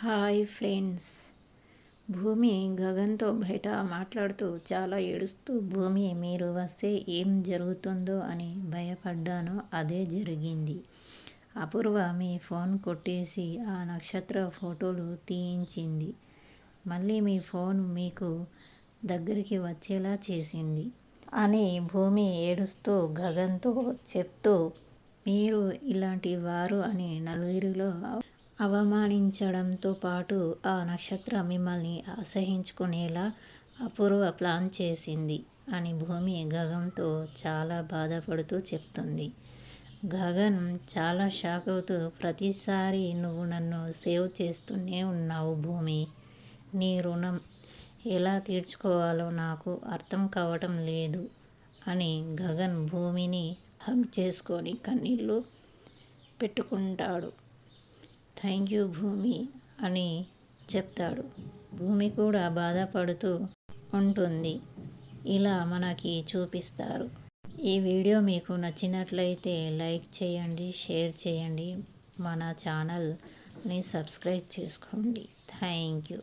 Hi friends. భూమి గగన్తో బయట మాట్లాడుతూ చాలా ఏడుస్తూ భూమి మీరు వస్తే ఏం జరుగుతుందో అని భయపడ్డాను. అదే జరిగింది. అపూర్వ మీ ఫోన్ కొట్టేసి ఆ నక్షత్ర ఫోటోలు తీయించింది. మళ్ళీ మీ ఫోన్ మీకు దగ్గరికి వచ్చేలా చేసింది అని భూమి ఏడుస్తూ గగన్తో చెప్తూ మీరు ఇలాంటి వారు అని నలుగురిలో అవమానించడంతో పాటు ఆ నక్షత్రం మిమ్మల్ని అసహించుకునేలా అపూర్వ ప్లాన్ చేసింది అని భూమి గగన్తో చాలా బాధపడుతూ చెప్తుంది. గగన్ చాలా షాక్ అవుతూ ప్రతిసారి నువ్వు నన్ను సేవ్ చేస్తూనే ఉన్నావు భూమి. నీ రుణం ఎలా తీర్చుకోవాలో నాకు అర్థం కావటం లేదు అని గగన్ భూమిని హగ్ చేసుకొని కన్నీళ్ళు పెట్టుకుంటాడు. థ్యాంక్ యూ భూమి అని చెప్తాడు. భూమి కూడా బాధపడుతూ ఉంటుంది. ఇలా మనకి చూపిస్తారు. ఈ వీడియో మీకు నచ్చినట్లయితే లైక్ చేయండి షేర్ చేయండి. మన ఛానల్ని సబ్స్క్రైబ్ చేసుకోండి. Thank you.